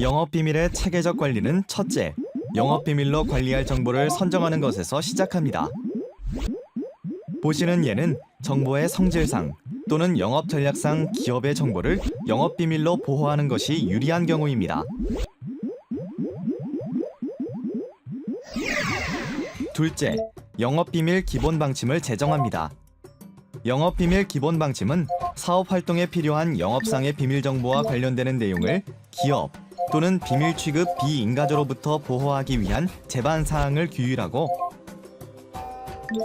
영업 비밀의 체계적 관리는 첫째, 영업 비밀로 관리할 정보를 선정하는 것에서 시작합니다. 보시는 예는 정보의 성질상 또는 영업 전략상 기업의 정보를 영업 비밀로 보호하는 것이 유리한 경우입니다. 둘째, 영업 비밀 기본 방침을 제정합니다. 영업 비밀 기본 방침은 사업 활동에 필요한 영업상의 비밀 정보와 관련되는 내용을 기업 또는 비밀 취급 비인가조로부터 보호하기 위한 제반 사항을 규율하고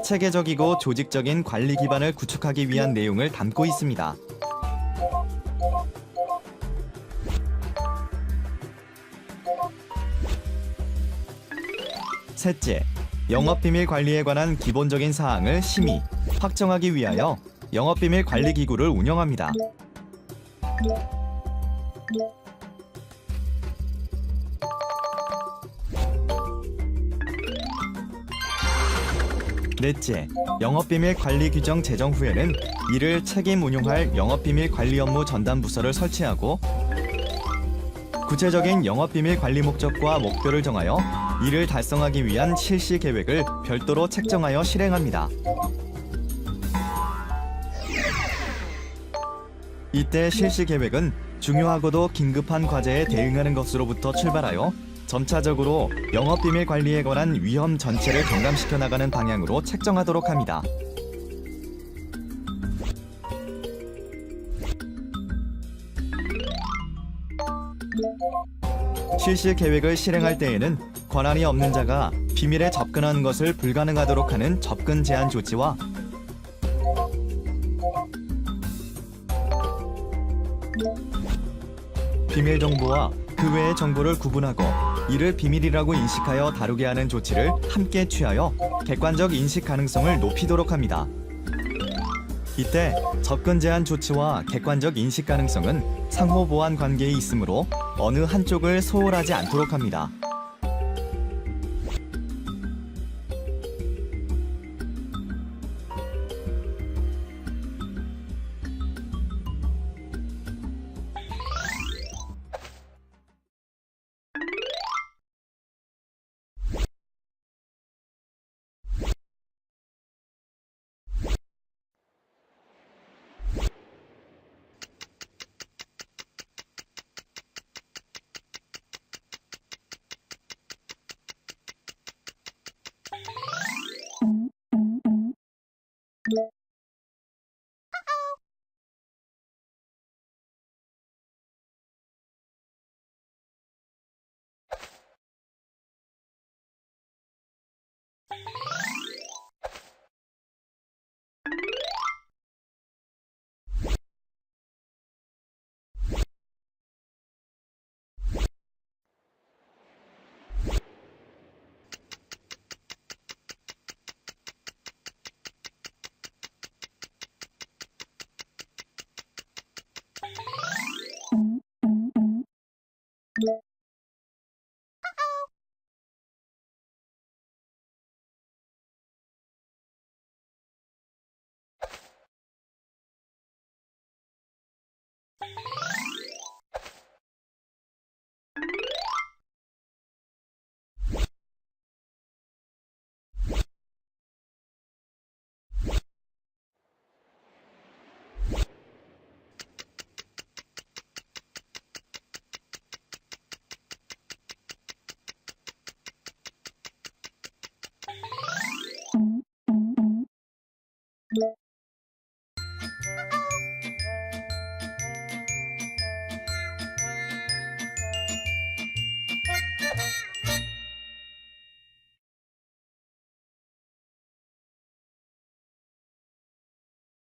체계적이고 조직적인 관리 기반을 구축하기 위한 내용을 담고 있습니다. 셋째, 영업비밀 관리에 관한 기본적인 사항을 심의, 확정하기 위하여 영업비밀 관리 기구를 운영합니다. 넷째, 영업비밀 관리 규정 제정 후에는 이를 책임 운용할 영업비밀 관리 업무 전담 부서를 설치하고 구체적인 영업비밀 관리 목적과 목표를 정하여 이를 달성하기 위한 실시 계획을 별도로 책정하여 실행합니다. 이때 실시 계획은 중요하고도 긴급한 과제에 대응하는 것으로부터 출발하여 점차적으로 영업비밀 관리에 관한 위험 전체를 경감시켜 나가는 방향으로 책정하도록 합니다. 실시 계획을 실행할 때에는 권한이 없는 자가 비밀에 접근하는 것을 불가능하도록 하는 접근 제한 조치와 비밀 정보와 그 외의 정보를 구분하고 이를 비밀이라고 인식하여 다루게 하는 조치를 함께 취하여 객관적 인식 가능성을 높이도록 합니다. 이때 접근 제한 조치와 객관적 인식 가능성은 상호 보완 관계에 있으므로 어느 한쪽을 소홀하지 않도록 합니다. Yeah.